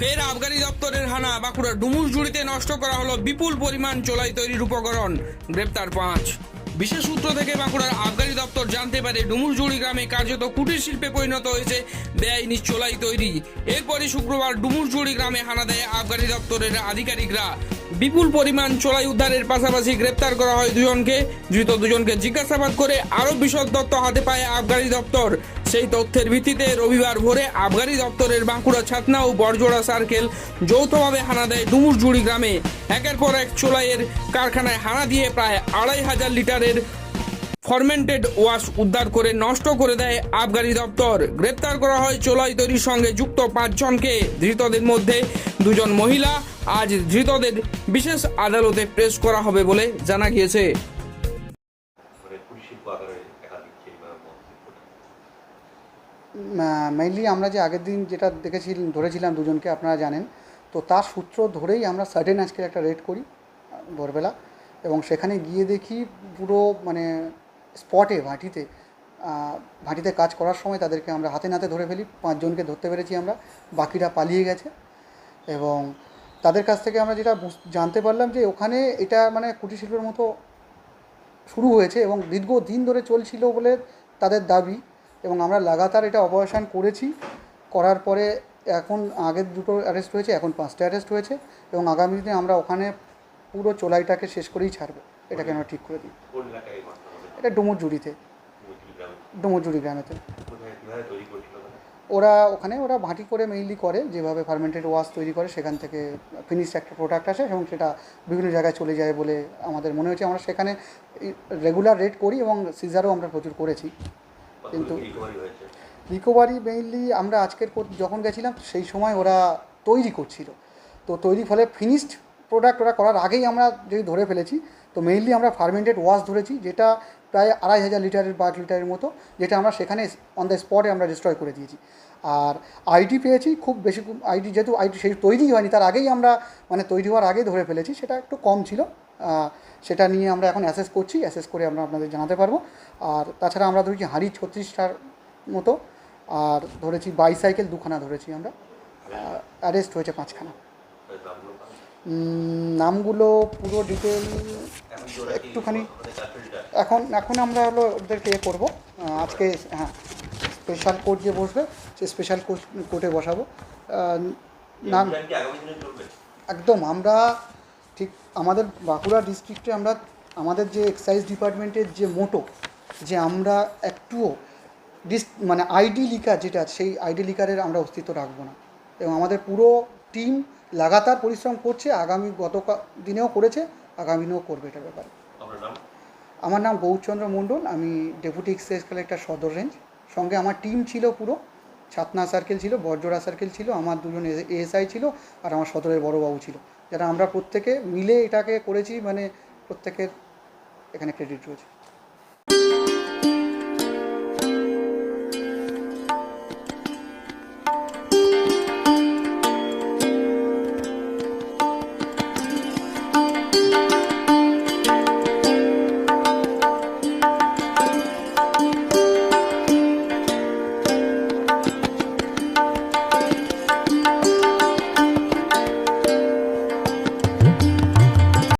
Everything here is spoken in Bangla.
ফের আবগারি দপ্তরের হানা, বাঁকুড়ার ডুমুরজুড়িতে নষ্ট করা হলো বিপুল পরিমাণ চোলাই তৈরির উপকরণ। গ্রেপ্তার পাঁচ। বিশেষ সূত্র থেকে বাঁকুড়ার আবগারি দপ্তর জানতে পারে ডুমুরজুড়ি গ্রামে কার্যত কুটির শিল্পে পরিণত হয়েছে, বেআইনি চোলাই তৈরি। এরপরই শুক্রবার ডুমুরজুড়ি গ্রামে হানা দেয় আবগারি দপ্তরের আধিকারিকরা। বিপুল পরিমাণ চোলাই উদ্ধারের পাশাপাশি গ্রেপ্তার করা হয় দুজনকে। ধৃত দুজনকে জিজ্ঞাসাবাদ করে আরও বিশদ তথ্য হাতে পায় আবগারি দপ্তর। সেই তথ্যের ভিত্তিতে রবিবার ভোরে আবগারি দপ্তরের বাঁকুড়া ছাতনা ও বড়জোড়া সার্কেল যৌথভাবে হানা দেয় ডুমুরজুড়ি গ্রামে। একের পর এক চোলাইয়ের কারখানায় হানা দিয়ে প্রায় আড়াই হাজার লিটারের ফরমেন্টেড ওয়াশ উদ্ধার করে নষ্ট করে দেয় আবগারি দপ্তর। গ্রেপ্তার করা হয় চোলাই তৈরির সঙ্গে যুক্ত পাঁচজনকে। ধৃতদের মধ্যে দুজন মহিলা। আজ ধৃতদের বিশেষ আদালতে প্রেস করা হবে বলে জানা গিয়েছে। মেইনলি আমরা যে আগের দিন যেটা দেখেছি, ধরেছিলাম দুজনকে, আপনারা জানেন। তো তার সূত্র ধরেই আমরা সার্টেন আজকে একটা রেড করি, ভোরবেলা। এবং সেখানে গিয়ে দেখি পুরো মানে স্পটে ভাটিতে ভাটিতে কাজ করার সময় তাদেরকে আমরা হাতে নাতে ধরে ফেলি। পাঁচজনকে ধরতে পেরেছি আমরা, বাকিরা পালিয়ে গেছে। এবং তাদের কাছ থেকে আমরা যেটা জানতে পারলাম যে ওখানে এটা মানে কুটির শিল্পের মতো শুরু হয়েছে এবং দীর্ঘ দিন ধরে চলছিল বলে তাদের দাবি। এবং আমরা লাগাতার এটা অপারেশন করেছি। করার পরে এখন আগের দুটো অ্যারেস্ট হয়েছে এখন পাঁচটা অ্যারেস্ট হয়েছে এবং আগামী দিনে আমরা ওখানে পুরো চোলাইটাকে শেষ করেই ছাড়বো। এটাকে আমরা ঠিক করে দিই। এটা ডুমুরজুড়িতে ডুমুরজুড়ি গ্রামেতে? ওরা? ওখানে ওরা ভাঁটি করে মেইনলি করে যেভাবে ফার্মেন্টেড ওয়াশ তৈরি করে সেখান থেকে ফিনিশ একটা প্রোডাক্ট আসে এবং সেটা বিভিন্ন জায়গায় চলে যায় বলে আমাদের মনে হচ্ছে আমরা সেখানে রেগুলার রেট করি এবং সিজারও আমরা প্রচুর করেছি। কিন্তু- রিকভারি মেইনলি আমরা আজকের কর- যখন গেছিলাম সেই সময় ওরা তৈরি করছিল। তো তৈরি ফলে ফিনিশড প্রোডাক্ট ওরা করার আগেই আমরা যদি ধরে ফেলেছি তো মেইনলি আমরা ফার্মেন্টেড ওয়াশ ধরেছি যেটা প্রায় আড়াই হাজার লিটারের বা লিটারের মতো যেটা আমরা সেখানে অন দ্য স্পটে আমরা ডিস্ট্রয় করে দিয়েছি। আর আইডি পেয়েছি খুব বেশি আইডি যেহেতু আইডি সেই তৈরি হয়নি তার আগেই আমরা মানে তৈরি হওয়ার আগেই ধরে ফেলেছি সেটা একটু কম ছিল। সেটা নিয়ে আমরা এখন অ্যাসেস করছি অ্যাসেস করে আমরা আপনাদের জানাতে পারব। আর তাছাড়া আমরা ধরেছি হাঁড়ি ছত্রিশটার মতো আর ধরেছি বাইসাইকেল দুখানা ধরেছি আমরা। অ্যারেস্ট হয়েছে পাঁচখানা। নামগুলো পুরো ডিটেল একটুখানি এখন এখন আমরা হলো ওদেরকে ইয়ে করব। আজকে হ্যাঁ স্পেশাল কোর্ট যে বসবে সে স্পেশাল কোর্ট কোর্টে বসাবো। নাম একদম আমরা ঠিক আমাদের বাঁকুড়া ডিস্ট্রিক্টে আমরা আমাদের যে এক্সাইজ ডিপার্টমেন্টের যে মোটো যে আমরা একটুও ডিস মানে আইডি লিকার যেটা আছে, সেই আইডি লিকারের আমরা অস্তিত্ব রাখব না। এবং আমাদের পুরো টিম লাগাতার পরিশ্রম করছে আগামী গত দিনেও করেছে আগামী দিনেও করবে এটার ব্যাপারে। আমার নাম গৌরচন্দ্র মণ্ডল আমি deputy excise collector Sadar range সঙ্গে আমার টিম ছিল পুরো ছাতনা সার্কেল ছিল বরজোড়া সার্কেল ছিল আমার দুজন এএসআই ছিল আর আমার সদরের বড়বাবু ছিল। যারা আমরা প্রত্যেকে মিলে এটাকে করেছি মানে প্রত্যেকের এখানে ক্রেডিট রয়েছে।